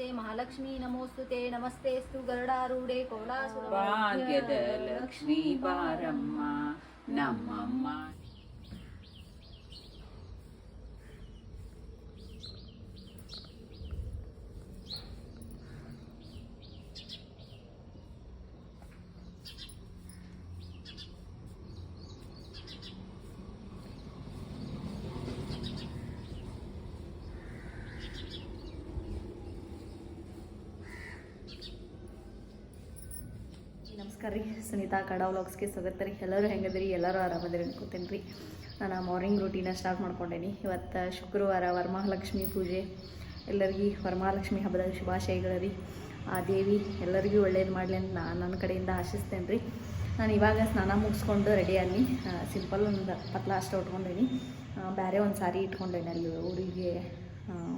ನಮಸ್ತೆ ಮಹಾಲಕ್ಷ್ಮೀ ನಮೋಸ್ತುತೆ ನಮಸ್ತೆಸ್ತು ಗರುಡಾರೂಢೆ ಕೋಲಾಸುರ ಲಕ್ಷ್ಮೀ ಬಾರಮ್ಮ ನಮ್ಮಮ್ಮ ನಮಸ್ಕಾರ ರೀ. ಸುನೀತಾ ಕಡಾ ವ್ಲಾಗ್ಸ್ಗೆ ಸ್ವಾಗತ ರೀ. ಎಲ್ಲರೂ ಹೆಂಗದ್ರಿ? ಎಲ್ಲರೂ ಆರಾಮದ್ರಿ ಅನ್ಕೋತೇನೆ ರೀ. ನಾನು ಮಾರ್ನಿಂಗ್ ರೂಟೀನ ಸ್ಟಾರ್ಟ್ ಮಾಡ್ಕೊಂಡೇನಿ. ಇವತ್ತು ಶುಕ್ರವಾರ ವರಮಹಾಲಕ್ಷ್ಮಿ ಪೂಜೆ. ಎಲ್ಲರಿಗೂ ವರಮಹಾಲಕ್ಷ್ಮಿ ಹಬ್ಬದ ಶುಭಾಶಯಗಳು ರೀ. ಆ ದೇವಿ ಎಲ್ಲರಿಗೂ ಒಳ್ಳೇದು ಮಾಡಲಿ ಅಂತ ನಾನು ನನ್ನ ಕಡೆಯಿಂದ ಆಶಿಸ್ತೇನೆ ರೀ. ನಾನು ಇವಾಗ ಸ್ನಾನ ಮುಗಿಸ್ಕೊಂಡು ರೆಡಿ ಆಗಿ ಸಿಂಪಲ್ ಒಂದು ಪತ್ಲ ಅಷ್ಟು ಉಟ್ಕೊಂಡೇನಿ. ಬೇರೆ ಒಂದು ಸಾರಿ ಇಟ್ಕೊಂಡೇನಿ ಅಲ್ಲಿ ಊರಿಗೆ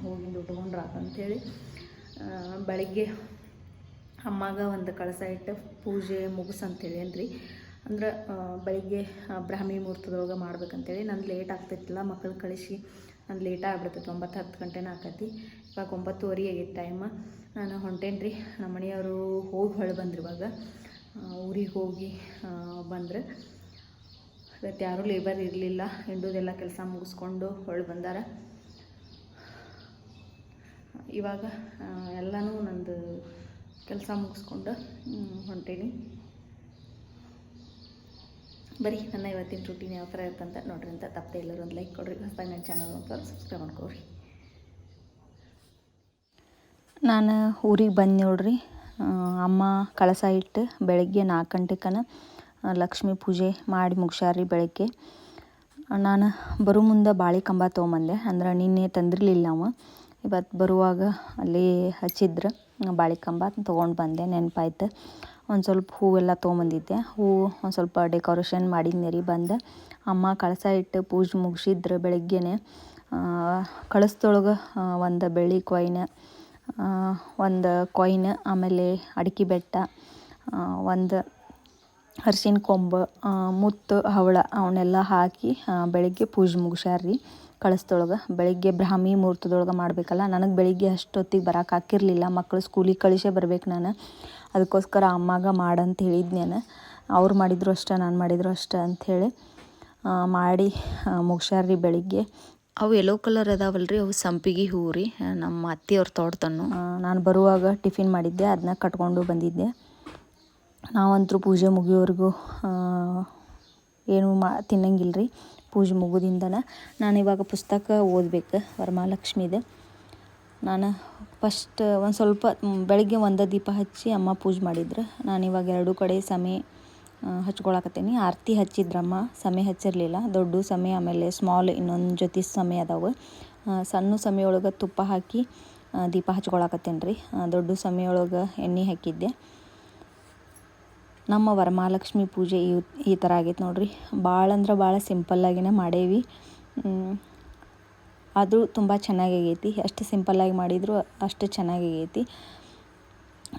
ಹೋಗಿಂದು ಉಟ್ಕೊಂಡ್ರ ಅಂತೇಳಿ ಬೆಳಿಗ್ಗೆ ಅಮ್ಮಾಗ ಒಂದು ಕಳಸ ಇಟ್ಟು ಪೂಜೆ ಮುಗಿಸಂತೇಳಿ ಏನ್ರಿ ಅಂದ್ರೆ ಆ, ಬೆಳಿಗ್ಗೆ ಬ್ರಾಹ್ಮಿ ಮುಹೂರ್ತದೊಳಗೆ ಮಾಡ್ಬೇಕಂತೇಳಿ ನಂದು ಲೇಟ್ ಆಗ್ತೈತಿಲ್ಲ ಮಕ್ಕಳು ಕಳಿಸಿ ನಾನು ಲೇಟ್ ಆಗ್ಬಿಡ್ತೈತೆ ಒಂಬತ್ತು ಹತ್ತು ಗಂಟೆನ ಆಕತಿ ಇವಾಗ ಒಂಬತ್ತುವರೆ ಆಗೈತೆ ಟೈಮ್ ನಾನು ಹೊಂಟೇನ್ರಿ ನಮ್ಮ ಮನೆಯವರು ಹೋಗಿ ಹೊಳೆ ಬಂದ್ರಿ ಇವಾಗ. ಊರಿಗೆ ಹೋಗಿ ಬಂದ್ರೆ. ಇವತ್ತು ಯಾರೂ ಲೇಬರ್ ಇರಲಿಲ್ಲ ಹಿಂಡುದೆಲ್ಲ ಕೆಲಸ ಮುಗಿಸ್ಕೊಂಡು ಹೊಳೆ ಬಂದಾರ. ಇವಾಗ ಎಲ್ಲನೂ ನಂದು ಕೆಲಸ ಮುಗಿಸ್ಕೊಂಡು ಹೊಂಟೀನಿ. ಬರೀ ನನ್ನ ಇವತ್ತಿನ ರೂಟೀನ್ ಯಾವ ಥರ ಇರುತ್ತಂತ ನೋಡ್ರಿ ಅಂತ ತಪ್ಪದೆ ಎಲ್ಲರೂ ಒಂದು ಲೈಕ್ ಕೊಡ್ರಿ. ಹೊಸದಾಗಿ ನನ್ನ ಚಾನಲ್ ಅಂತ ಸಬ್ಸ್ಕ್ರೈಬ್ ಮಾಡ್ಕೊಳ್ರಿ. ನಾನು ಊರಿಗೆ ಬಂದು ನೋಡ್ರಿ. ಅಮ್ಮ ಕಳಸ ಇಟ್ಟು ಬೆಳಗ್ಗೆ ನಾಲ್ಕು ಗಂಟೆಕನ ಲಕ್ಷ್ಮೀ ಪೂಜೆ ಮಾಡಿ ಮುಗಿಸ್ಯಾರ್ರಿ ಬೆಳಗ್ಗೆ. ನಾನು ಬರೋ ಮುಂದೆ ಬಾಳೆ ಕಂಬ ತೊಗೊಂಬಂದೆ. ಅಂದ್ರೆ ನಿನ್ನೆ ತಂದಿರಲಿಲ್ಲ ಅವ. ಇವತ್ತು ಬರುವಾಗ ಅಲ್ಲಿ ಹಚ್ಚಿದ್ರು. ಬಾಳೆ ಕಂಬ ತೊಗೊಂಡು ಬಂದೆ, ನೆನಪಾಯ್ತು. ಒಂದು ಸ್ವಲ್ಪ ಹೂವೆಲ್ಲ ತೊಗೊಂಬಂದಿದ್ದೆ. ಹೂವು ಒಂದು ಸ್ವಲ್ಪ ಡೆಕೋರೇಷನ್ ಮಾಡಿದ್ನಿ ರೀ ಬಂದು. ಅಮ್ಮ ಕಳಸ ಇಟ್ಟು ಪೂಜೆ ಮುಗಿಸಿದ್ರು ಬೆಳಗ್ಗೆನೆ. ಕಳಸದೊಳಗೆ ಒಂದು ಬೆಳ್ಳಿ ಕೊಯ್ನ ಒಂದು ಕೊಯ್ನ್ ಆಮೇಲೆ ಅಡಿಕೆ ಬೆಟ್ಟ ಒಂದು ಅರ್ಶಿನ ಕೊಂಬು ಮುತ್ತು, ಹವಳ, ಅವನ್ನೆಲ್ಲ ಹಾಕಿ ಬೆಳಗ್ಗೆ ಪೂಜೆ ಮುಗಿಸ್ಯಾರ್ರಿ. ಕಳಸದೊಳಗೆ ಬೆಳಿಗ್ಗೆ ಬ್ರಾಹ್ಮಿ ಮುಹೂರ್ತದೊಳಗೆ ಮಾಡಬೇಕಲ್ಲ ನನಗೆ ಬೆಳಿಗ್ಗೆ ಅಷ್ಟೊತ್ತಿಗೆ ಬರೋಕೆ ಹಾಕಿರಲಿಲ್ಲ. ಮಕ್ಕಳು ಸ್ಕೂಲಿಗೆ ಕಳಿಸೇ ಬರ್ಬೇಕು ನಾನು. ಅದಕ್ಕೋಸ್ಕರ ಅಮ್ಮಾಗ ಮಾಡಂತ ಹೇಳಿದ್ದು ನಾನು. ಅವ್ರು ಮಾಡಿದ್ರು ಅಷ್ಟೇ ನಾನು ಮಾಡಿದ್ರು ಅಷ್ಟೇ ಅಂಥೇಳಿ ಮಾಡಿ ಮುಗ್ಸ್ಯಾರ್ರಿ ಬೆಳಿಗ್ಗೆ. ಅವು ಯೆಲ್ಲೋ ಕಲರ್ ಅದಾವಲ್ಲ ರೀ ಅವು ಸಂಪಿಗೆ ಹೂವು ರೀ ನಮ್ಮ ಅತ್ತೆಯವ್ರ ತೋಟದನ್ನು. ನಾನು ಬರುವಾಗ ಟಿಫಿನ್ ಮಾಡಿದ್ದೆ ಅದನ್ನ ಕಟ್ಕೊಂಡು ಬಂದಿದ್ದೆ. ನಾವಂತರೂ ಪೂಜೆ ಮುಗಿಯೋವರೆಗೂ ಏನು ಮಾ ತಿನ್ನಂಗಿಲ್ಲ ರೀ ಪೂಜೆ ಮುಗಿದಿಂದನ ನಾನು ಇವಾಗ ಪುಸ್ತಕ ಓದಬೇಕು, ವರಮಹಾಲಕ್ಷ್ಮಿದು. ನಾನು ಫಸ್ಟ್ ಒಂದು ಸ್ವಲ್ಪ ಬೆಳಗ್ಗೆ ಒಂದು ದೀಪ ಹಚ್ಚಿ ಅಮ್ಮ ಪೂಜೆ ಮಾಡಿದ್ರು. ನಾನು ಇವಾಗ ಎರಡೂ ಕಡೆ ಸಮಯ ಹಚ್ಕೊಳಕತ್ತೀನಿ. ಆರತಿ ಹಚ್ಚಿದ್ರಮ್ಮ ಸಮಯ ಹಚ್ಚಿರಲಿಲ್ಲ. ದೊಡ್ಡ ಸಮಯ ಆಮೇಲೆ ಸ್ಮಾಲ್ ಇನ್ನೊಂದು ಜೊತೆ ಸಮಯ ಅದಾವೆ. ಸಣ್ಣ ಸಮಯ ಒಳಗೆ ತುಪ್ಪ ಹಾಕಿ ದೀಪ ಹಚ್ಕೊಳಕತ್ತೇನೆ ರೀ. ದೊಡ್ಡ ಸಮಯ ಒಳಗೆ ಎಣ್ಣೆ ಹಾಕಿದ್ದೆ. ನಮ್ಮ ವರಮಹಾಲಕ್ಷ್ಮಿ ಪೂಜೆ ಈ ಈ ಥರ ಆಗೈತೆ ನೋಡಿರಿ. ಭಾಳ ಅಂದ್ರೆ ಭಾಳ ಸಿಂಪಲ್ಲಾಗಿನೇ ಮಾಡೇವಿ. ಅದು ಆದರೂ ತುಂಬ ಆಗೈತಿ. ಎಷ್ಟು ಸಿಂಪಲ್ಲಾಗಿ ಮಾಡಿದರೂ ಅಷ್ಟು ಚೆನ್ನಾಗೈತಿ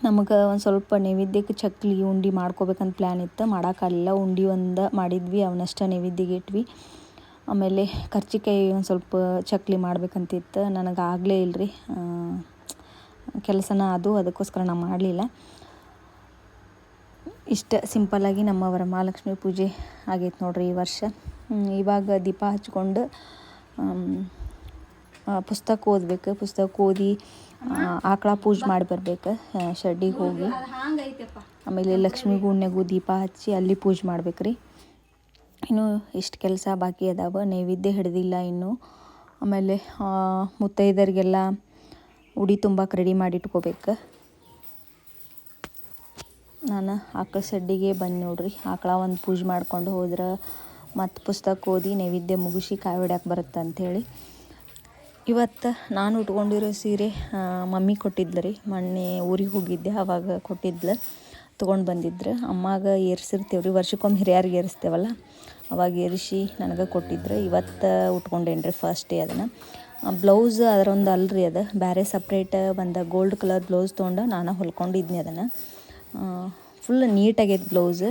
ನಮಗೆ ಒಂದು ಸ್ವಲ್ಪ ನೈವೇದ್ಯಕ್ಕೆ ಚಕ್ಲಿ, ಉಂಡೆ ಮಾಡ್ಕೋಬೇಕಂತ ಪ್ಲ್ಯಾನ್ ಇತ್ತು. ಮಾಡೋಕ್ಕಾಗಲಿಲ್ಲ. ಉಂಡೆ ಒಂದು ಮಾಡಿದ್ವಿ. ಅವನಷ್ಟು ನೈವೇದ್ಯಗೆ ಇಟ್ವಿ. ಆಮೇಲೆ ಕರ್ಚಿಕಾಯಿ ಒಂದು ಸ್ವಲ್ಪ ಚಕ್ಲಿ ಮಾಡ್ಬೇಕಂತಿತ್ತು. ನನಗೆ ಆಗಲೇ ಇಲ್ಲರಿ ಕೆಲಸನ ಅದು, ಅದಕ್ಕೋಸ್ಕರ ನಾನು ಮಾಡಲಿಲ್ಲ. ಇಷ್ಟ ಸಿಂಪಲ್ಲಾಗಿ ನಮ್ಮ ವರಮಹಾಲಕ್ಷ್ಮಿ ಪೂಜೆ ಆಗೈತೆ ನೋಡ್ರಿ ಈ ವರ್ಷ. ಇವಾಗ ದೀಪ ಹಚ್ಕೊಂಡು ಪುಸ್ತಕ ಓದ್ಬೇಕು. ಪುಸ್ತಕ ಓದಿ ಆಕಳ ಪೂಜೆ ಮಾಡಿ ಬರ್ಬೇಕು ಶೆಡ್ಡಿಗೆ ಹೋಗಿ. ಆಮೇಲೆ ಲಕ್ಷ್ಮೀ ಗುಣ್ಯಗೂ ದೀಪ ಹಚ್ಚಿ ಅಲ್ಲಿ ಪೂಜೆ ಮಾಡ್ಬೇಕು ರೀ ಇನ್ನು ಇಷ್ಟು ಕೆಲಸ ಬಾಕಿ ಅದಾವ. ನೈವೇದ್ಯ ಹಿಡ್ದಿಲ್ಲ ಇನ್ನು. ಆಮೇಲೆ ಮುತ್ತೈದರಿಗೆಲ್ಲ ಉಡಿ ತುಂಬಕ್ಕೆ ರೆಡಿ ಮಾಡಿ ಇಟ್ಕೋಬೇಕು. ನಾನು ಆಕಳ ಸಡ್ಡಿಗೆ ಬಂದು ನೋಡ್ರಿ. ಆಕಳ ಒಂದು ಪೂಜೆ ಮಾಡ್ಕೊಂಡು ಹೋದ್ರೆ ಮತ್ತು ಪುಸ್ತಕ ಓದಿ ನೈವೇದ್ಯ ಮುಗಿಸಿ ಕಾಯಿ ಹೊಡ್ಯಾಕೆ ಬರುತ್ತೆ ಅಂಥೇಳಿ ಇವತ್ತು ನಾನು ಉಟ್ಕೊಂಡಿರೋ ಸೀರೆ ಮಮ್ಮಿ ಕೊಟ್ಟಿದ್ಲು ರೀ. ಮೊನ್ನೆ ಊರಿಗೆ ಹೋಗಿದ್ದೆ ಆವಾಗ ಕೊಟ್ಟಿದ್ಲು. ತೊಗೊಂಡು ಬಂದಿದ್ರು. ಅಮ್ಮಾಗ ಏರಿಸಿರ್ತೇವ್ರಿ. ರೀ ವರ್ಷಕ್ಕೊಮ್ಮೆ ಹಿರಿಯರಿಗೆ ಏರಿಸ್ತೇವಲ್ಲ. ಅವಾಗ ಏರಿಸಿ ನನಗೆ ಕೊಟ್ಟಿದ್ರು. ಇವತ್ತು ಉಟ್ಕೊಂಡೇನು ರೀ ಫಸ್ಟ್ ಡೇ ಅದನ್ನು ಬ್ಲೌಸ್ ಅದರೊಂದು ಅಲ್ರಿ ಅದು. ಬೇರೆ ಸಪ್ರೇಟ್ ಒಂದು ಗೋಲ್ಡ್ ಕಲರ್ ಬ್ಲೌಸ್ ತೊಗೊಂಡು ನಾನು ಹೊಲ್ಕೊಂಡಿದ್ನಿ ಅದನ್ನು. ಫುಲ್ ನೀಟಾಗೈತೆ ಬ್ಲೌಸ್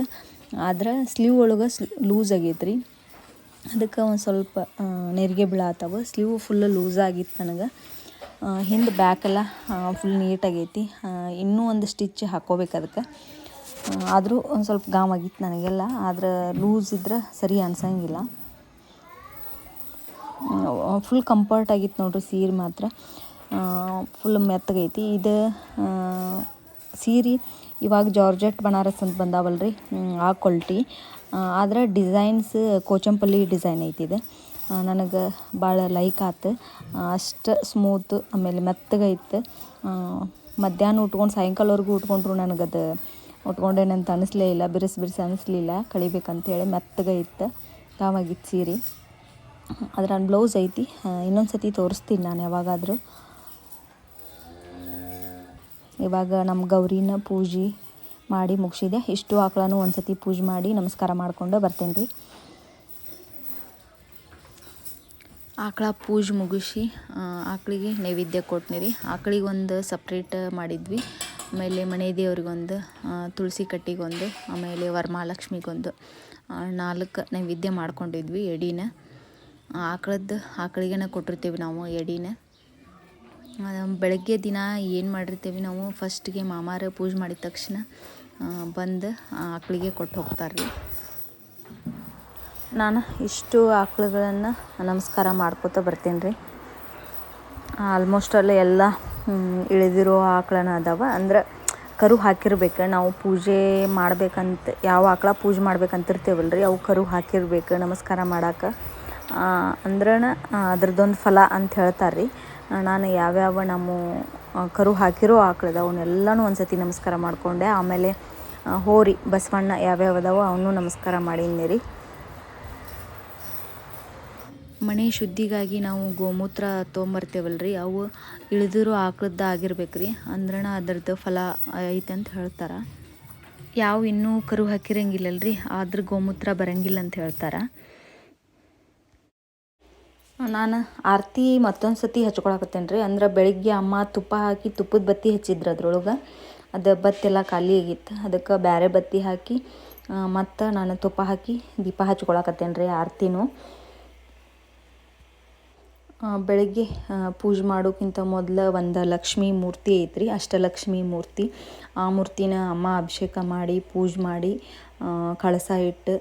ಆದ್ರೆ ಸ್ಲೀವ್ ಒಳಗೆ ಲೂಸ್ ಆಗೈತೆ ರೀ ಅದಕ್ಕೆ ಒಂದು ಸ್ವಲ್ಪ ನೆರಿಗೆ ಬೀಳಾತಾವ ಸ್ಲೀವ್ ಫುಲ್ ಲೂಸ್ ಆಗಿತ್ತು ನನಗೆ. ಹಿಂದೆ ಬ್ಯಾಕೆಲ್ಲ ಫುಲ್ ನೀಟಾಗೈತಿ. ಇನ್ನೂ ಒಂದು ಸ್ಟಿಚ್ ಹಾಕೋಬೇಕು ಅದಕ್ಕೆ. ಆದರೂ ಒಂದು ಸ್ವಲ್ಪ ಗಾಮ್ ಆಗಿತ್ತು ನನಗೆಲ್ಲ. ಆದ್ರೆ ಲೂಸ್ ಇದ್ರೆ ಸರಿ ಅನ್ಸಂಗಿಲ್ಲ. ಫುಲ್ ಕಂಫರ್ಟ್ ಆಗಿತ್ತು ನೋಡ್ರಿ ಸೀರೆ ಮಾತ್ರ. ಫುಲ್ ಮೆತ್ತಗೈತಿ. ಇದು ಸೀರೆ, ಇವಾಗ ಜಾರ್ಜೆಟ್, ಬನಾರಸ್ ಅಂತ ಬಂದಾವಲ್ರಿ. ಆ ಕ್ವಾಲಿಟಿ ಆದ್ರೆ ಡಿಸೈನ್ಸ್ ಕೋಚಂಪಲ್ಲಿ ಡಿಸೈನ್ ಐತಿದೆ. ನನಗೆ ಭಾಳ ಲೈಕ್ ಆತು. ಅಷ್ಟು ಸ್ಮೂತ್, ಆಮೇಲೆ ಮೆತ್ತಗೈತೆ ಮಧ್ಯಾಹ್ನ ಉಟ್ಕೊಂಡು ಸಾಯಂಕಾಲವರೆಗೂ ಉಟ್ಕೊಂಡ್ರು ನನಗದು ಉಟ್ಕೊಂಡೇನಂತ ಅನಿಸ್ಲೇ ಇಲ್ಲ, ಬಿರುಸು ಬಿರುಸು ಅನಿಸ್ಲಿಲ್ಲ, ಕಳಿಬೇಕಂತೇಳಿ ಮೆತ್ತಗೈತೆ ಕಾವಾಗಿತ್ತು ಸೀರೆ. ಅದ್ರ ಬ್ಲೌಸ್ ಐತಿ. ಇನ್ನೊಂದು ಸತಿ ತೋರಿಸ್ತೀನಿ ನಾನು ಯಾವಾಗಾದರೂ. ಇವಾಗ ನಮ್ಮ ಗೌರಿನ ಪೂಜೆ ಮಾಡಿ ಮುಗಿಸಿದೆ. ಇಷ್ಟು ಆಕಳನ್ನು ಒಂದು ಸತಿ ಪೂಜೆ ಮಾಡಿ ನಮಸ್ಕಾರ ಮಾಡಿಕೊಂಡು ಬರ್ತೇನೆ ರೀ ಆಕಳ ಪೂಜೆ ಮುಗಿಸಿ ಆಕಳಿಗೆ ನೈವೇದ್ಯ ಕೊಟ್ನಿ ರೀ ಆಕಳಿಗೆ ಒಂದು ಸಪ್ರೇಟ್ ಮಾಡಿದ್ವಿ. ಆಮೇಲೆ ಮನೆ ದೇವ್ರಿಗೊಂದು ತುಳಸಿ ಕಟ್ಟಿಗೊಂದು, ಆಮೇಲೆ ವರಮಹಾಲಕ್ಷ್ಮಿಗೊಂದು ನಾಲ್ಕು ನೈವೇದ್ಯ ಮಾಡ್ಕೊಂಡಿದ್ವಿ ಎಡಿನ. ಆಕಳದ್ದು ಆಕಳಿಗೆನ ಕೊಟ್ಟಿರ್ತೀವಿ ನಾವು ಎಡಿನ. ಬೆಳಗ್ಗೆ ದಿನ ಏನು ಮಾಡಿರ್ತೀವಿ ನಾವು ಫಸ್ಟ್ಗೆ ಮಾಮಾರ ಪೂಜೆ ಮಾಡಿದ ತಕ್ಷಣ ಬಂದು ಆಕಳಿಗೆ ಕೊಟ್ಟು ಹೋಗ್ತಾರೆ ರೀ ನಾನು ಇಷ್ಟು ಆಕಳುಗಳನ್ನು ನಮಸ್ಕಾರ ಮಾಡ್ಕೋತ ಬರ್ತೀನಿ ರೀ ಆಲ್ಮೋಸ್ಟ್ ಅಲ್ಲಿ ಎಲ್ಲ ಇಳಿದಿರೋ ಆಕಳನ ಅದಾವ. ಅಂದ್ರೆ ಕರು ಹಾಕಿರ್ಬೇಕು. ನಾವು ಪೂಜೆ ಮಾಡ್ಬೇಕಂತ, ಯಾವ ಆಕಳ ಪೂಜೆ ಮಾಡ್ಬೇಕಂತಿರ್ತೇವಲ್ಲ ರೀ ಅವು ಕರು ಹಾಕಿರ್ಬೇಕು, ನಮಸ್ಕಾರ ಮಾಡಕ್ಕೆ ಅಂದ್ರನ ಅದ್ರದ್ದೊಂದು ಫಲ ಅಂತ ಹೇಳ್ತಾರೆ ರೀ ನಾನು ಯಾವ್ಯಾವ ನಮ್ಮ ಕರು ಹಾಕಿರೋ ಆಕಳದ ಅವನ್ನೆಲ್ಲನೂ ಒಂದು ಸತಿ ನಮಸ್ಕಾರ ಮಾಡಿಕೊಂಡೆ. ಆಮೇಲೆ ಹೋರಿ, ಬಸವಣ್ಣ ಯಾವ್ಯಾವ ಅದಾವೋ ಅವನು ನಮಸ್ಕಾರ ಮಾಡಿದ್ನಿ ರೀ ಮನೆ ಶುದ್ಧಿಗಾಗಿ ನಾವು ಗೋಮೂತ್ರ ತೊಗೊಂಬರ್ತೇವಲ್ಲ ರೀ ಅವು ಇಳಿದಿರೋ ಆಕಳದ್ದು ಆಗಿರ್ಬೇಕು ರೀ ಅಂದ್ರಣ ಅದರದ್ದು ಫಲ ಐತೆ ಅಂತ ಹೇಳ್ತಾರೆ. ಯಾವ ಇನ್ನೂ ಕರು ಹಾಕಿರಂಗಿಲ್ಲಲ್ರಿ. ಆದ್ರ ಗೋಮೂತ್ರ ಬರಂಗಿಲ್ಲ ಅಂತ ಹೇಳ್ತಾರೆ. ನಾನು ಆರತಿ ಮತ್ತೊಂದು ಸತಿ ಹಚ್ಕೊಳಕತ್ತೇನೆ ರೀ ಅಂದ್ರೆ ಬೆಳಿಗ್ಗೆ ಅಮ್ಮ ತುಪ್ಪ ಹಾಕಿ ತುಪ್ಪದ ಬತ್ತಿ ಹಚ್ಚಿದ್ರು ಅದ್ರೊಳಗೆ. ಅದು ಬತ್ತೆಲ್ಲ ಖಾಲಿ ಆಗಿತ್ತು. ಅದಕ್ಕೆ ಬೇರೆ ಬತ್ತಿ ಹಾಕಿ ಮತ್ತು ನಾನು ತುಪ್ಪ ಹಾಕಿ ದೀಪ ಹಚ್ಕೊಳಕತ್ತೇನೆ ರೀ ಆರತಿನೂ ಬೆಳಗ್ಗೆ ಪೂಜೆ ಮಾಡೋಕ್ಕಿಂತ ಮೊದಲು ಒಂದು ಲಕ್ಷ್ಮೀ ಮೂರ್ತಿ ಐತ್ರಿ. ಅಷ್ಟಲಕ್ಷ್ಮಿ ಮೂರ್ತಿ. ಆ ಮೂರ್ತಿನ ಅಮ್ಮ ಅಭಿಷೇಕ ಮಾಡಿ, ಪೂಜೆ ಮಾಡಿ ಕಳಸ ಇಟ್ಟು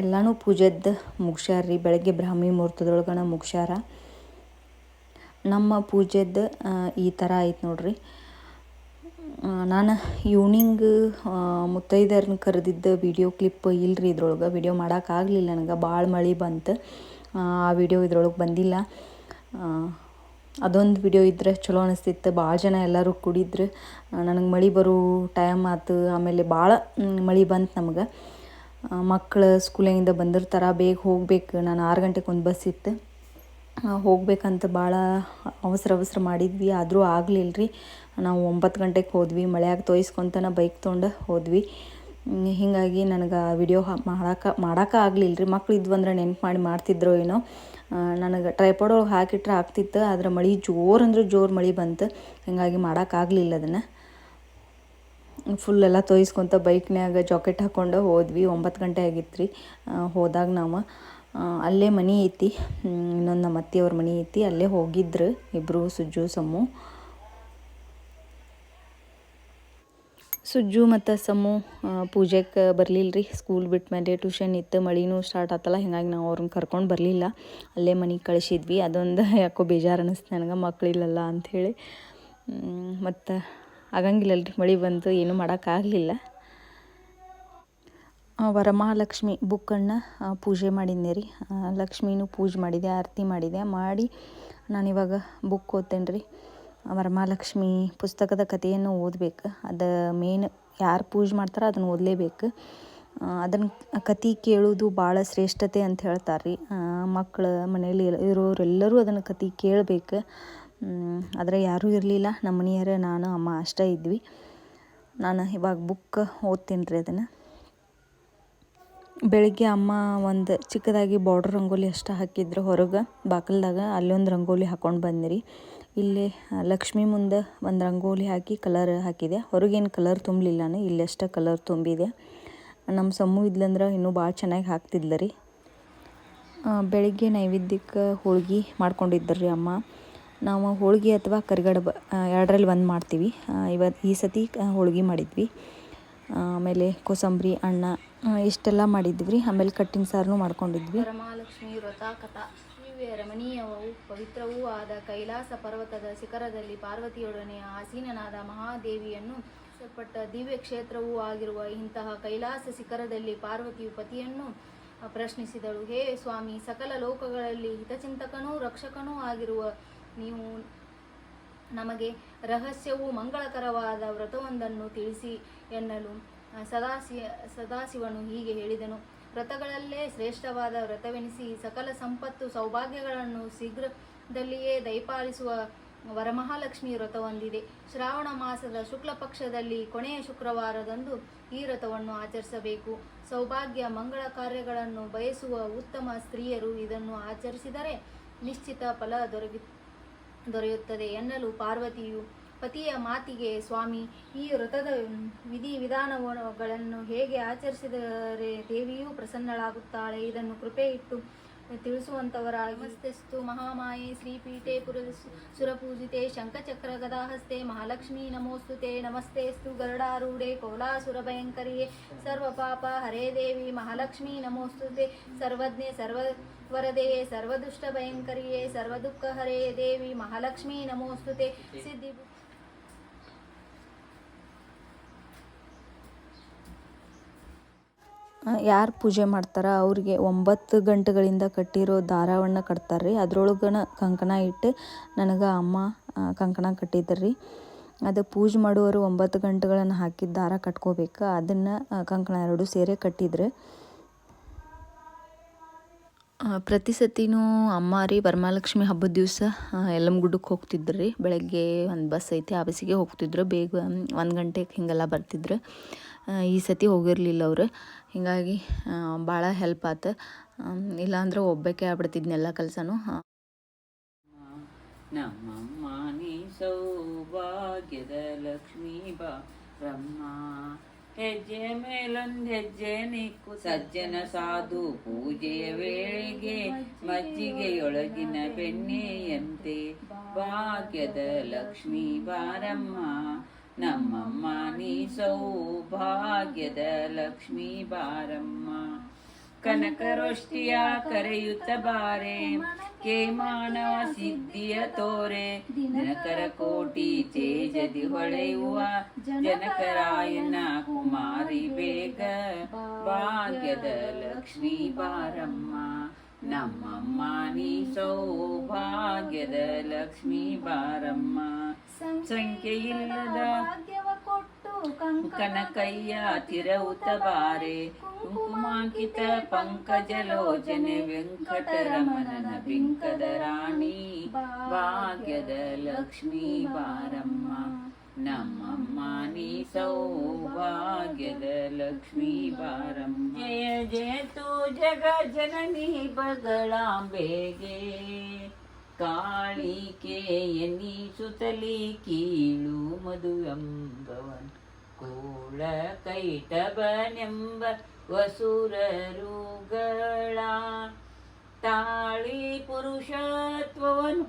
ಎಲ್ಲನೂ ಪೂಜೆದ್ದು ಮುಗ್ಸ್ಯಾರ ರೀ, ಬೆಳಗ್ಗೆ ಬ್ರಾಹ್ಮಿ ಮುಹೂರ್ತದೊಳಗನ ಮುಗ್ಸ್ಯಾರ. ನಮ್ಮ ಪೂಜೆದ್ದು ಈ ಥರ ಆಯ್ತು ನೋಡ್ರಿ. ನಾನು ಈವ್ನಿಂಗ್ ಮುತ್ತೈದೆಯರನ್ನ ಕರೆದಿದ್ದ ವಿಡಿಯೋ ಕ್ಲಿಪ್ ಇಲ್ರಿ ಇದ್ರೊಳಗೆ. ವಿಡಿಯೋ ಮಾಡೋಕ್ಕಾಗಲಿಲ್ಲ ನನಗೆ ಭಾಳ ಮಳೆ ಬಂತು. ಆ ವಿಡಿಯೋ ಇದ್ರೊಳಗೆ ಬಂದಿಲ್ಲ. ಅದೊಂದು ವಿಡಿಯೋ ಇದ್ರೆ ಚಲೋ ಅನಿಸ್ತಿತ್ತು ಭಾಳ ಜನ ಎಲ್ಲರೂ ಕೂಡಿದ್ರು. ನನಗೆ ಮಳೆ ಬರೋ ಟೈಮ್ ಆತು, ಆಮೇಲೆ ಭಾಳ ಮಳೆ ಬಂತು ನಮ್ಗೆ. ಮಕ್ಕಳು ಸ್ಕೂಲಿಂದ ಬಂದಿರ್ತಾರೆ, ಬೇಗ ಹೋಗ್ಬೇಕು. ನಾನು ಆರು ಗಂಟೆಗೆ ಒಂದು ಬಸ್ ಇತ್ತು. ಹೋಗ್ಬೇಕಂತ ಭಾಳ ಅವಸರ ಅವಸರ ಮಾಡಿದ್ವಿ. ಆದರೂ ಆಗಲಿಲ್ಲ ರೀ ನಾವು ಒಂಬತ್ತು ಗಂಟೆಗೆ ಹೋದ್ವಿ. ಮಳೆಯಾಗ ತೋಯಿಸ್ಕೊಂತನ ಬೈಕ್ ತೊಗೊಂಡು ಹೋದ್ವಿ. ಹೀಗಾಗಿ ನನಗೆ ವಿಡಿಯೋ ಮಾಡೋಕೆ ಮಾಡೋಕೆ ಆಗಲಿಲ್ಲ ರೀ ಮಕ್ಳು ಇದ್ವು ಅಂದ್ರೆ ನೆನ್ಪು ಮಾಡಿ ಮಾಡ್ತಿದ್ರು ಏನೋ. ನನಗೆ ಟ್ರೈಪಾಡ್ ಒಳಗೆ ಹಾಕಿಟ್ರೆ ಆಗ್ತಿತ್ತು. ಆದ್ರೆ ಮಳೆ ಜೋರು ಅಂದ್ರೆ ಜೋರು ಮಳೆ ಬಂತು. ಹೀಗಾಗಿ ಮಾಡೋಕ್ಕಾಗಲಿಲ್ಲ ಅದನ್ನು. ಫುಲ್ ಎಲ್ಲ ತೋಯಿಸ್ಕೊಂತ ಬೈಕ್ನ್ಯಾಗ ಜಾಕೆಟ್ ಹಾಕ್ಕೊಂಡು ಹೋದ್ವಿ. ಒಂಬತ್ತು ಗಂಟೆ ಆಗಿತ್ತು ರೀ ಹೋದಾಗ ನಾವು ಅಲ್ಲೇ ಮನೆ ಐತಿ. ಇನ್ನೊಂದು ನಮ್ಮ ಅತ್ತೆಯವ್ರ ಮನೆ ಐತಿ. ಅಲ್ಲೇ ಹೋಗಿದ್ರು ಇಬ್ಬರು ಸುಜ್ಜು ಸಮ್ಮು ಸುಜ್ಜು ಮತ್ತು ಸಮ್ಮು ಪೂಜೆಗೆ ಬರಲಿಲ್ಲ ರೀ ಸ್ಕೂಲ್ ಬಿಟ್ಟ ಮೇಲೆ ಟ್ಯೂಷನ್ ಇತ್ತು. ಮಳಿನೂ ಸ್ಟಾರ್ಟ್ ಆತಲ್ಲ, ಹಿಂಗಾಗಿ ನಾವು ಅವ್ರನ್ನ ಕರ್ಕೊಂಡು ಬರಲಿಲ್ಲ. ಅಲ್ಲೇ ಮನೆಗೆ ಕಳಿಸಿದ್ವಿ. ಅದೊಂದು ಯಾಕೋ ಬೇಜಾರು ಅನ್ನಿಸ್ತು ನನಗೆ ಮಕ್ಕಳಿಲ್ಲಲ್ಲ ಅಂಥೇಳಿ ಮತ್ತು ಆಗಂಗಿಲ್ಲಲ್ರಿ ಮಳೆ ಬಂತು ಏನೂ ಮಾಡೋಕ್ಕಾಗಲಿಲ್ಲ. ವರಮಹಾಲಕ್ಷ್ಮಿ ಬುಕ್ಕನ್ನು ಪೂಜೆ ಮಾಡಿದ್ದೆ ರೀ. ಲಕ್ಷ್ಮಿನೂ ಪೂಜೆ ಮಾಡಿದೆ, ಆರತಿ ಮಾಡಿದೆ, ಮಾಡಿ ನಾನಿವಾಗ ಬುಕ್ ಓದ್ತೇನೆ ರೀ ವರಮಹಾಲಕ್ಷ್ಮಿ ಪುಸ್ತಕದ ಕಥೆಯನ್ನು ಓದಬೇಕು. ಅದು ಮೇನ್ ಯಾರು ಪೂಜೆ ಮಾಡ್ತಾರೋ ಅದನ್ನು ಓದಲೇಬೇಕು. ಅದನ್ನು ಕತೆ ಕೇಳೋದು ಭಾಳ ಶ್ರೇಷ್ಠತೆ ಅಂತ ಹೇಳ್ತಾರೆ ರೀ ಮಕ್ಕಳು ಮನೇಲಿ ಇರೋರೆಲ್ಲರೂ ಅದನ್ನು ಕತೆ ಕೇಳಬೇಕು. ಆದರೆ ಯಾರೂ ಇರಲಿಲ್ಲ. ನಮ್ಮ ಮನೆಯವ್ರೆ, ನಾನು, ಅಮ್ಮ ಅಷ್ಟೇ ಇದ್ವಿ. ನಾನು ಇವಾಗ ಬುಕ್ ಓದ್ತೀನಿ ರೀ ಅದನ್ನು. ಬೆಳಿಗ್ಗೆ ಅಮ್ಮ ಒಂದು ಚಿಕ್ಕದಾಗಿ ಬಾರ್ಡರ್ ರಂಗೋಲಿ ಅಷ್ಟೇ ಹಾಕಿದ್ರು ಹೊರಗೆ ಬಾಕಲ್ದಾಗ ಅಲ್ಲೊಂದು ರಂಗೋಲಿ ಹಾಕ್ಕೊಂಡು ಬಂದಿರಿ. ಇಲ್ಲಿ ಲಕ್ಷ್ಮಿ ಮುಂದೆ ಒಂದು ರಂಗೋಲಿ ಹಾಕಿ ಕಲರ್ ಹಾಕಿದೆ. ಹೊರಗೇನು ಕಲರ್ ತುಂಬಲಿಲ್ಲ ನಾನು ಇಲ್ಲಷ್ಟೇ ಕಲರ್ ತುಂಬಿದೆ. ನಮ್ಮ ಸಮ್ಮು ಇದ್ಲಂದ್ರೆ ಇನ್ನೂ ಭಾಳ ಚೆನ್ನಾಗಿ ಹಾಕ್ತಿದ್ಲ ರೀ. ಬೆಳಿಗ್ಗೆ ನೈವೇದ್ಯಕ್ಕೆ ಹೋಳ್ಗೆ ಮಾಡ್ಕೊಂಡಿದ್ದರು ರೀ ಅಮ್ಮ. ನಾವು ಹೋಳಿಗೆ ಅಥವಾ ಕರಿಗಡಬ ಎರಡರಲ್ಲಿ ಒಂದು ಮಾಡ್ತೀವಿ. ಇವತ್ತು ಈ ಸತಿ ಹೋಳಿಗೆ ಮಾಡಿದ್ವಿ. ಆಮೇಲೆ ಕೋಸಂಬರಿ ಅಣ್ಣ ಇಷ್ಟೆಲ್ಲ ಮಾಡಿದ್ವಿ ಆಮೇಲೆ ಕಟ್ಟಿನ ಸಾರನು ಮಾಡ್ಕೊಂಡಿದ್ವಿ. ವರಮಹಾಲಕ್ಷ್ಮಿ ವ್ರತ, ಕಥಾ ದಿವ್ಯ ರಮಣೀಯವೂ ಪವಿತ್ರವೂ ಆದ ಕೈಲಾಸ ಪರ್ವತದ ಶಿಖರದಲ್ಲಿ ಪಾರ್ವತಿಯೊಡನೆ ಆಸೀನನಾದ ಮಹಾದೇವಿಯನ್ನು ಸಲ್ಪಟ್ಟ ದಿವ್ಯ ಕ್ಷೇತ್ರವೂ ಆಗಿರುವ ಇಂತಹ ಕೈಲಾಸ ಶಿಖರದಲ್ಲಿ ಪಾರ್ವತಿಯು ಪತಿಯನ್ನು ಪ್ರಶ್ನಿಸಿದಳು. ಹೇ ಸ್ವಾಮಿ, ಸಕಲ ಲೋಕಗಳಲ್ಲಿ ಹಿತಚಿಂತಕನೂ ರಕ್ಷಕನೂ ಆಗಿರುವ ನೀವು ನಮಗೆ ರಹಸ್ಯವು ಮಂಗಳಕರವಾದ ವ್ರತವೊಂದನ್ನು ತಿಳಿಸಿ ಎನ್ನಲು ಸದಾಶಿ ಸದಾಶಿವನು ಹೀಗೆ ಹೇಳಿದನು. ವ್ರತಗಳಲ್ಲೇ ಶ್ರೇಷ್ಠವಾದ ವ್ರತವೆನಿಸಿ ಸಕಲ ಸಂಪತ್ತು ಸೌಭಾಗ್ಯಗಳನ್ನು ಶೀಘ್ರದಲ್ಲಿಯೇ ದಯಪಾಲಿಸುವ ವರಮಹಾಲಕ್ಷ್ಮಿ ವ್ರತವೊಂದಿದೆ. ಶ್ರಾವಣ ಮಾಸದ ಶುಕ್ಲ ಪಕ್ಷದಲ್ಲಿ ಕೊನೆಯ ಶುಕ್ರವಾರದಂದು ಈ ವ್ರತವನ್ನು ಆಚರಿಸಬೇಕು. ಸೌಭಾಗ್ಯ ಮಂಗಳ ಕಾರ್ಯಗಳನ್ನು ಬಯಸುವ ಉತ್ತಮ ಸ್ತ್ರೀಯರು ಇದನ್ನು ಆಚರಿಸಿದರೆ ನಿಶ್ಚಿತ ಫಲ ದೊರಕಿ ದೊರೆಯುತ್ತದೆ ಎನ್ನಲು ಪಾರ್ವತಿಯು ಪತಿಯ ಮಾತಿಗೆ, ಸ್ವಾಮಿ, ಈ ವ್ರತದ ವಿಧಿ ವಿಧಾನಗಳನ್ನು ಹೇಗೆ ಆಚರಿಸಿದರೆ ದೇವಿಯೂ ಪ್ರಸನ್ನಳಾಗುತ್ತಾಳೆ? ಇದನ್ನು ಕೃಪೆ ಇಟ್ಟು ತಿಳಿಸುವಂತವರಾಗಿ. ಮಸ್ತೆಸ್ತು ಮಹಾಮಾಯೆ, ಶ್ರೀಪೀಠೆ ಪುರ ಸುರಪೂಜಿತೆ, ಶಂಖಚಕ್ರ ಗದಾಹಸ್ತೆ ಮಹಾಲಕ್ಷ್ಮೀ ನಮೋಸ್ತುತೆ, ನಮಸ್ತೆಸ್ತು ಗರುಡಾರೂಢೆ ಭಯಂಕರಿಯೇ ಸರ್ವಪಾಪ ಹರೇ ದೇವಿ, ಮಹಾಲಕ್ಷ್ಮೀ ನಮೋಸ್ತುತೆ, ಸರ್ವಜ್ಞೆ, ಸರ್ವ ವರದೆಯೇ ಸರ್ವದುಷ್ಟ ಭಯಂಕರಿಯೇ ಸರ್ವದುಃಖ ಹರೇ ದೇವಿ ಮಹಾಲಕ್ಷ್ಮೀ ನಮೋಸ್ತುತೆ. ಸಿದ್ಧಿ ಯಾರು ಪೂಜೆ ಮಾಡ್ತಾರ? ಅವ್ರಿಗೆ ಒಂಬತ್ತು ಗಂಟೆಗಳಿಂದ ಕಟ್ಟಿರೋ ದಾರವನ್ನು ಕಟ್ತಾರೆ ರೀ ಅದ್ರೊಳಗನ ಕಂಕಣ ಇಟ್ಟು ನನಗೆ ಅಮ್ಮ ಕಂಕಣ ಕಟ್ಟಿದ್ರು. ರೀ ಅದು ಪೂಜೆ ಮಾಡುವವರು ಒಂಬತ್ತು ಗಂಟೆಗಳನ್ನು ಹಾಕಿದ ದಾರ ಕಟ್ಕೋಬೇಕು. ಅದನ್ನು ಕಂಕಣ ಎರಡು ಸೇರೆ ಕಟ್ಟಿದ್ರು. ಪ್ರತಿ ಸತಿನೂ ಅಮ್ಮ ರೀ, ವರಮಹಾಲಕ್ಷ್ಮಿ ಹಬ್ಬದ ದಿವಸ ಯಲ್ಲಮ್ಮಗುಡ್ಡಕ್ಕೆ ಹೋಗ್ತಿದ್ರು ರೀ. ಬೆಳಗ್ಗೆ ಒಂದು ಬಸ್ ಐತಿ, ಆ ಬಸ್ಸಿಗೆ ಹೋಗ್ತಿದ್ರು. ಬೇಗ ಒಂದು ಗಂಟೆಗೆ ಹಿಂಗೆಲ್ಲ ಬರ್ತಿದ್ರು. ಈ ಸತಿ ಹೋಗಿರಲಿಲ್ಲ ಅವರು. ಹೀಗಾಗಿ ಭಾಳ ಹೆಲ್ಪ್ ಆತು. ಇಲ್ಲಾಂದ್ರೆ ಆಗ್ಬಿಡ್ತಿದ್ನ ಆಗ್ಬಿಡ್ತಿದ್ನೆಲ್ಲ ಕೆಲಸನೂ. ಸೌಭಾಗ್ಯದ ಲಕ್ಷ್ಮೀ ಬಾರಮ್ಮ ಹೆಜ್ಜೆ ಮೇಲೊಂದು ಹೆಜ್ಜೆ ನಿಕ್ಕು ಸಜ್ಜನ ಸಾಧು ಪೂಜೆಯ ವೇಳೆಗೆ ಮಜ್ಜಿಗೆಯೊಳಗಿನ ಬೆಣ್ಣೆಯಂತೆ ಭಾಗ್ಯದ ಲಕ್ಷ್ಮೀ ಬಾರಮ್ಮ. ನಮ್ಮಮ್ಮ ನೀ ಸೌಭಾಗ್ಯದ ಲಕ್ಷ್ಮೀ ಬಾರಮ್ಮ. ಕನಕರೋಷ್ಟಿಯ ಕರೆಯುತ್ತ ಬಾರೆ. ಕೇಮಾನವ ಸಿದ್ಧಿಯ ತೋರೆ. ದಿನಕರ ಕೋಟಿ ತೇಜದಿ ಹೊಳೆಯುವ ಜನಕರಾಯನ ಕುಮಾರಿ ಬೇಗ. ಭಾಗ್ಯದ ಲಕ್ಷ್ಮೀ ಬಾರಮ್ಮ, ನಮ್ಮಮ್ಮ ನೀ ಸೌಭಾಗ್ಯದ ಲಕ್ಷ್ಮೀ ಬಾರಮ್ಮ. ಸಂಖ್ಯೆಯಿಲ್ಲದ ಭಾಗ್ಯವ ಕೈಯ ತಿರವುತ ಬಾರೆ ಕುಂಕುಮಾಂಕಿತ ಪಂಕಜಲೋಚನೆ ವೆಂಕಟರಮಣನ ಬಿಂಕದ ರಾಣಿ. ಭಾಗ್ಯದ ಲಕ್ಷ್ಮೀ ಬಾರಮ್ಮ. ನಮ್ಮಮ್ಮ ನೀ ಸೌಭಾಗ್ಯದ ಲಕ್ಷ್ಮೀ ಬಾರಮ್ಮ. ಜಯ ಜಯ ತೂ ಜಗ ಜನನಿ ಬಗಳಾಂಬೆಗೆ. ಕಾಳಿಕೆ ಎನ್ನಿಸುತ್ತಲಿ ಕೀಳು ಮಧುವೆಂಬವನ್. ಕೂಳ ಕೈಟಬನೆಂಬ ವಸುರರುಗಳ ತಾಳಿ ಪುರುಷತ್ವವನ್ನು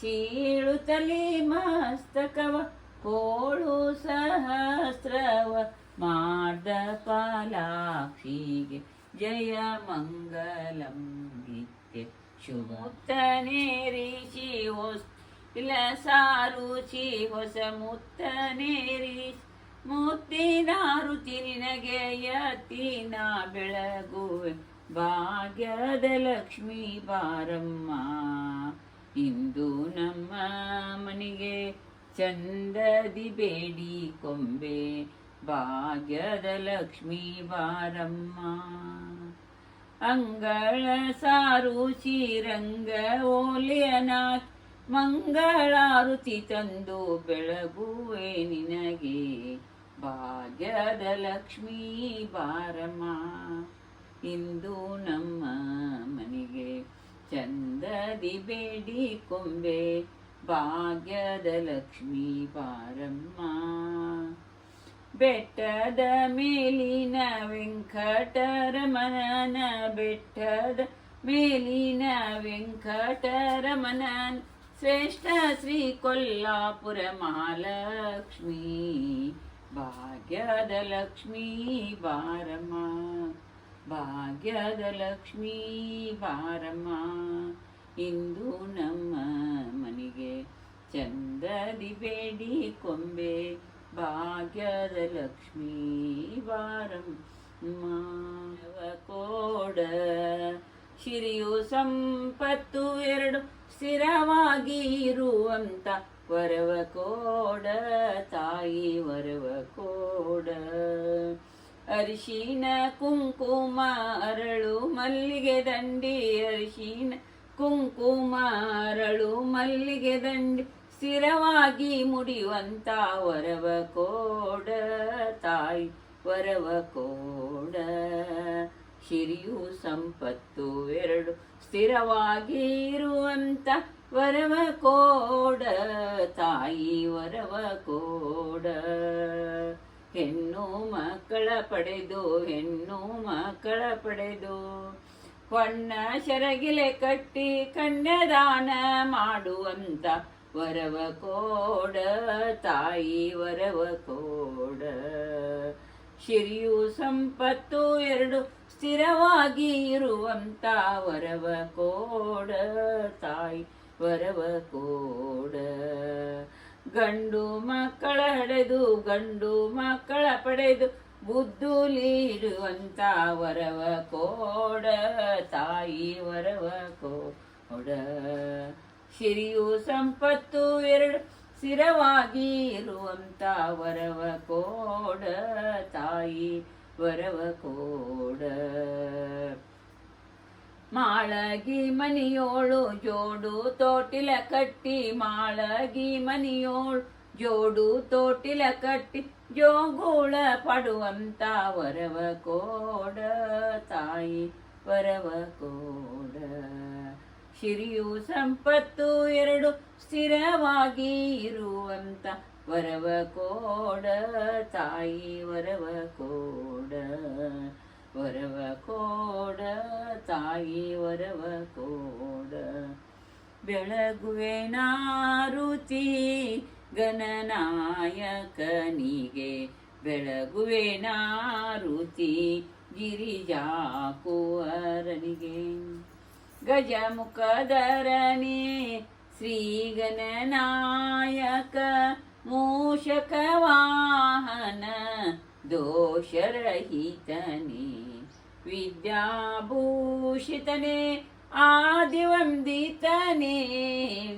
ಸೀಳುತ್ತಲಿ ಮಸ್ತಕವ, ಕೋಳು ಸಹಸ್ರವ ಮಾಡ್ದ ಪಾಲಾಕ್ಷಿಗೆ ಜಯ ಮಂಗಲಂ ನಿತ್ಯ ಶುಭೋತ್ತನೇರಿಸಿ ಹೊಸ ಇಲ್ಲ ಸಾರುಚಿ ಹೊಸ ಮುತ್ತನೇರಿಸಿ ಮುತ್ತಿನ ರುಚಿ ನಿನಗೆ ಯತ್ತಿನ ಬೆಳಗುವೆ ಭಾಗ್ಯದ ಲಕ್ಷ್ಮೀ ಬಾರಮ್ಮ. ಇಂದು ನಮ್ಮ ಮನೆಗೆ ಚಂದದಿ ಬೇಡಿ ಕೊಂಬೆ, ಭಾಗ್ಯದ ಲಕ್ಷ್ಮೀ ಬಾರಮ್ಮ. ಅಂಗಳ ಸಾರು ಶ್ರೀರಂಗ ಓಲಿಯನ ಮಂಗಳಾರುತಿ ತಂದು ಬೆಳಗುವೆ ನಿನಗೆ. ಭಾಗ್ಯದ ಲಕ್ಷ್ಮೀ ಬಾರಮ್ಮ, ಇಂದು ನಮ್ಮ ಮನೆಗೆ ಚಂದದಿ ಬೇಡಿ ಕೊಂಬೆ ಭಾಗ್ಯದ ಲಕ್ಷ್ಮೀ ಬಾರಮ್ಮ. ಬೆಟ್ಟದ ಮೇಲಿನ ವೆಂಕಟರಮಣನ, ಬೆಟ್ಟದ ಮೇಲಿನ ವೆಂಕಟರಮಣನ್, ಶ್ರೇಷ್ಠ ಶ್ರೀ ಕೊಲ್ಲಾಪುರ ಮಹಾಲಕ್ಷ್ಮೀ. ಭಾಗ್ಯದ ಲಕ್ಷ್ಮೀ ಬಾರಮ್ಮ ಭಾಗ್ಯದ ಲಕ್ಷ್ಮೀ ಬಾರಮ್ಮ, ಇಂದು ನಮ್ಮ ಮನೆಗೆ ಚಂದದಿ ಬೇಡಿ ಕೊಂಬೆ ಭಾಗ್ಯದ ಲಕ್ಷ್ಮೀ ಬಾರಮ್ಮ. ಕೋಡ ಶಿರಿಯು ಸಂಪತ್ತು ಎರಡು ಸ್ಥಿರವಾಗಿ ಇರುವಂತ ವರವ ಕೋಡ, ತಾಯಿ ವರವ ಕೋಡ. ಅರಿಶಿನ ಕುಂಕುಮ ಅರಳು ಮಲ್ಲಿಗೆ ದಂಡಿ, ಅರಿಶಿನ ಕುಂಕುಮ ಅರಳು ಮಲ್ಲಿಗೆ ದಂಡಿ. ಸ್ಥಿರವಾಗಿ ಮುಡಿಯುವಂತ ವರವ ಕೋಡ, ತಾಯಿ ವರವ ಕೋಡ. ಶಿರಿಯು ಸಂಪತ್ತು ಎರಡು, ಸ್ಥಿರವಾಗಿ ಇರುವಂತ ವರವ ಕೋಡ, ತಾಯಿ ವರವ ಕೋಡ. ಹೆಣ್ಣು ಮಕ್ಕಳ ಪಡೆದು, ಹೆಣ್ಣು ಮಕ್ಕಳ ಪಡೆದು. ಹೊಣ್ಣ ಶರಗಿಲೆ ಕಟ್ಟಿ ಕನ್ಯದಾನ ಮಾಡುವಂತ ವರವ ಕೋಡ, ತಾಯಿ ವರವ ಕೋಡ. ಶಿರಿಯು ಸಂಪತ್ತು ಎರಡು ಸ್ಥಿರವಾಗಿ ಇರುವಂತ ವರವ ಕೋಡ, ತಾಯಿ ವರವ ಕೋಡ. ಗಂಡು ಮಕ್ಕಳ ಹಡೆದು, ಗಂಡು ಮಕ್ಕಳ ಪಡೆದು ಬುದ್ಧುಲಿರುವಂಥ ವರವ ಕೋಡ. ತಾಯಿ ವರವ ಕೋಡ. ಸಿರಿಯು ಸಂಪತ್ತು ಎರಡು, ಸ್ಥಿರವಾಗಿ ಇರುವಂತ ವರವ ಕೋಡ. ತಾಯಿ ವರವ ಕೋಡ. ಮಾಳಗಿ ಮನಿಯೋಳು ಜೋಡು ತೋಟಿಲ ಕಟ್ಟಿ, ಮಾಳಗಿ ಮನಿಯೋಳು ಜೋಡು ತೋಟಿಲ ಕಟ್ಟಿ, ಜೋಗುಳ ಪಡುವಂತ ವರವ ಕೋಡ, ತಾಯಿ ವರವ ಕೋಡ. ಶಿರಿಯು ಸಂಪತ್ತು ಎರಡು ಸ್ಥಿರವಾಗಿ ಇರುವಂತ ವರವ ಕೋಡ, ತಾಯಿ ವರವ ಕೋಡ. ವರವ ಕೋಡ, ತಾಯಿ ವರವ ಕೋಡ. ಬೆಳಗುವೆ ನಾರುತಿ ಗಣನಾಯಕನಿಗೆ ಬೆಳಗುವೆ ನಾರುತಿ ಗಿರಿಜಾ ಕುವರನಿಗೆ ಗಜಮುಖಧರನೇ ಶ್ರೀ ಗಣನಾಯಕ ಮೂಷಕ ವಾಹನ ದೋಷರಹಿತನೇ विद्याभूषितने ಆದಿವಂದಿತನೇ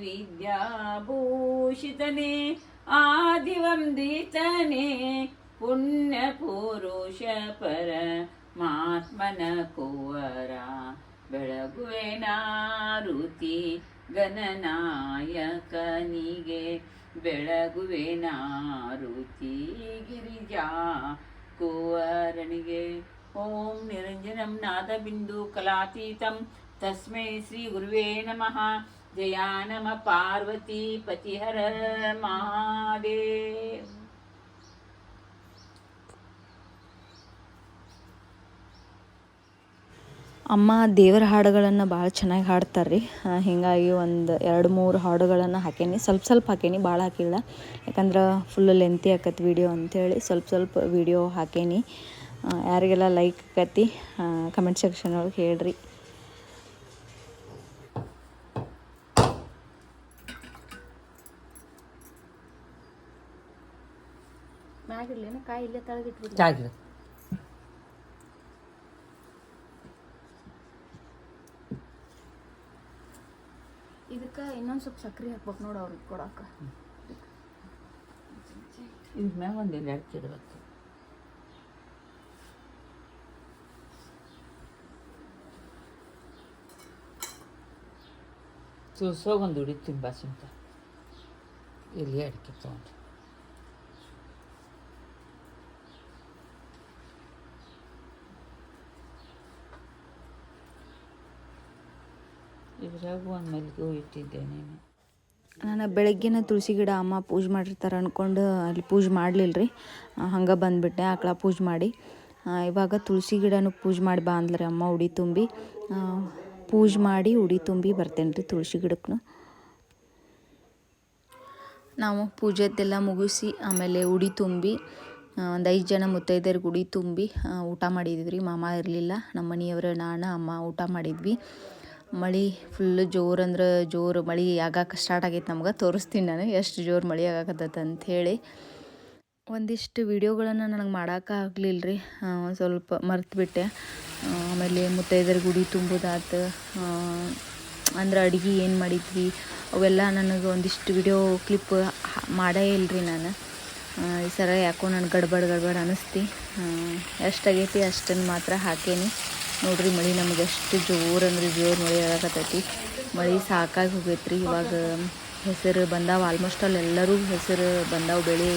ವಿದ್ಯಾಭೂಷಿತನೇ ಆದಿವಂದಿತನೇ ಪುಣ್ಯ ಪುರುಷ ಪರ ಮಾತ್ಮನ ಕುವರ ಬೆಳಗುವೆ ನಾರುತಿ ಗಣನಾಯಕನಿಗೆ ಬೆಳಗುವೆ ರುಚಿ ಗಿರಿಜಾ ಕುವರನಿಗೆ ಓಂ ನಿರಂಜನಂ ನಾದಬಿಂದು ಕಲಾತೀತಂ. ತಸ್ಮೈ ಶ್ರೀ ಗುರುವೇ ನಮಃ. ಜಯಾ ನಮ ಪಾರ್ವತಿ ಪತಿಹರ ಮಹಾದೇವ್. ಅಮ್ಮ ದೇವರ ಹಾಡುಗಳನ್ನು ಭಾಳ ಚೆನ್ನಾಗಿ ಹಾಡ್ತಾರೆ ರೀ ಹೀಗಾಗಿ ಒಂದು ಎರಡು ಮೂರು ಹಾಡುಗಳನ್ನು ಹಾಕೇನಿ. ಸ್ವಲ್ಪ ಸ್ವಲ್ಪ ಹಾಕೇನಿ ಭಾಳ ಹಾಕಿಲ್ಲ. ಯಾಕಂದ್ರೆ ಫುಲ್ ಲೆಂತಿ ಆಕತಿ ವೀಡಿಯೋ ಅಂಥೇಳಿ ಸ್ವಲ್ಪ ಸ್ವಲ್ಪ ವಿಡಿಯೋ ಹಾಕೇನಿ. ಯಾರಿಗೆಲ್ಲ ಲೈಕ್ ಆಕತಿ ಕಮೆಂಟ್ ಸೆಕ್ಷನ್ ಒಳಗೆ ಹೇಳ್ರಿ. ಕಾಯಿ ಇಲ್ಲೇ ಇದಕ್ಕೆ ಇನ್ನೊಂದು ಸ್ವಲ್ಪ ಸಕ್ಕರೆ ಹಾಕ್ಬೇಕು ನೋಡಿ ಅವ್ರಿಗೆ ಕೊಡಕ್ಕೆ. ಇದ್ರ ಮ್ಯಾಗ ಒಂದು ಎರಡು ಚಿಡಬೇಕು ಸುಸೋಗ ಒಂದು ಹಿಡಿತೀನಿ ಬಾಸಿಂತ ಇಲ್ಲಿ ಅಡಿಕೆ ತೊಗೊಂಡು. ಇದ್ರಾಗ ಒಂದು ಮಲ್ಲಿಗೆ ಹೂ ಇಟ್ಟಿದ್ದೇನೆ ನಾನು. ಬೆಳಗ್ಗೆನ ತುಳಸಿ ಗಿಡ ಅಮ್ಮ ಪೂಜೆ ಮಾಡಿರ್ತಾರೆ ಅಂದ್ಕೊಂಡು ಅಲ್ಲಿ ಪೂಜೆ ಮಾಡಲಿಲ್ಲ ರೀ ಹಂಗೆ ಬಂದುಬಿಟ್ಟೆ, ಆಕಳ ಪೂಜೆ ಮಾಡಿ. ಇವಾಗ ತುಳಸಿ ಗಿಡನೂ ಪೂಜೆ ಮಾಡಿ ಬಾ ಅಂದ್ರಿ ಅಮ್ಮ ಉಡಿ ತುಂಬಿ. ಪೂಜೆ ಮಾಡಿ ಉಡಿ ತುಂಬಿ ಬರ್ತೇನೆ ರೀ ತುಳಸಿ ಗಿಡಕ್ಕೂ ನಾವು ಪೂಜೆದ್ದೆಲ್ಲ ಮುಗಿಸಿ ಆಮೇಲೆ ಉಡಿ ತುಂಬಿ ಒಂದು ಐದು ಜನ ಮುತ್ತೈದೆಯರಿಗೆ ಉಡಿ ತುಂಬಿ ಊಟ ಮಾಡಿದ್ವಿ ರೀ. ಮಾಮ ಇರಲಿಲ್ಲ ನಮ್ಮ ಮನೆಯವರು ನಾನು, ಅಮ್ಮ ಊಟ ಮಾಡಿದ್ವಿ. ಮಳೆ ಫುಲ್ಲು ಜೋರು ಅಂದ್ರೆ ಜೋರು ಮಳೆ ಆಗಾಕ ಸ್ಟಾರ್ಟ್ ಆಗೈತೆ ನಮ್ಗೆ. ತೋರಿಸ್ತೀನಿ ನಾನು ಎಷ್ಟು ಜೋರು ಮಳೆ ಆಗಾಕತ್ತೈತೆ ಅಂಥೇಳಿ ಒಂದಿಷ್ಟು ವಿಡಿಯೋಗಳನ್ನು ನನಗೆ ಮಾಡೋಕೆ ಆಗಲಿಲ್ಲ ರೀ ಸ್ವಲ್ಪ ಮರ್ತುಬಿಟ್ಟೆ ಆಮೇಲೆ ಮುತ್ತೈದರ ಗುಡಿ ತುಂಬೋದಾತು. ಅಂದ್ರೆ ಅಡುಗೆ ಏನು ಮಾಡಿದ್ವಿ. ಅವೆಲ್ಲ ನನಗೆ ಒಂದಿಷ್ಟು ವಿಡಿಯೋ ಕ್ಲಿಪ್ ಮಾಡೇ ಇಲ್ರಿ ನಾನು. ಈ ಸರ ಯಾಕೋ ನನಗೆ ಗಡ್ಬಡ್ ಗಡ್ಬಡ್ ಅನ್ನಿಸ್ತಿ ಎಷ್ಟಾಗೈತಿ ಅಷ್ಟನ್ನು ಮಾತ್ರ ಹಾಕೇನಿ. ನೋಡ್ರಿ ಮಳೆ ನಮ್ಗೆ ಎಷ್ಟು ಜೋರು ಅಂದ್ರೆ ಜೋರು ಮಳೆ ಆಗಕತ್ತೈತಿ. ಮಳೆ ಸಾಕಾಗಿ ಹೋಗೈತ್ರಿ. ಇವಾಗ ಹೆಸರು ಬಂದಾವ ಆಲ್ಮೋಸ್ಟ್ ಅಲ್ಲಿ ಎಲ್ಲರೂ ಹೆಸರು ಬಂದಾವ ಬೆಳೆ.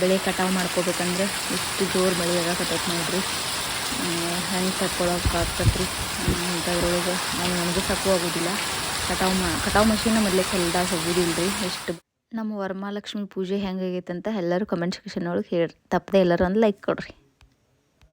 ಬೆಳೆ ಕಟಾವು ಮಾಡ್ಕೋಬೇಕಂದ್ರೆ ಇಷ್ಟು ಜೋರು ಮಳೆ ಆಗಕತ್ತೈತಿ ನೋಡ್ರಿ. ಹೆಂಗೆ ತಕ್ಕೊಳಕ್ಕೆ ಆಗ್ತತ್ರಿ? ಇಂಥದ್ರೊಳಗೆ ನಾವು ನನಗೂ ಸಾಕು ಆಗೋದಿಲ್ಲ. ಕಟಾವು ಮಾ, ಕಟಾವು ಮಷೀನ್ ಮೊದಲೇ ಹೊಲ್ದಾಗ ಹೋಗೋದಿಲ್ಲ ರೀ ಎಷ್ಟು ನಮ್ಮ ವರಮಹಾಲಕ್ಷ್ಮಿ ಪೂಜೆ ಹೆಂಗಾಗೈತೆ ಅಂತ ಎಲ್ಲರೂ ಕಮೆಂಟ್ ಸೆಕ್ಷನ್ ಒಳಗೆ ಹೇಳಿ ತಪ್ಪದೆ ಎಲ್ಲರೂ ಒಂದು ಲೈಕ್ ಕೊಡ್ರಿ.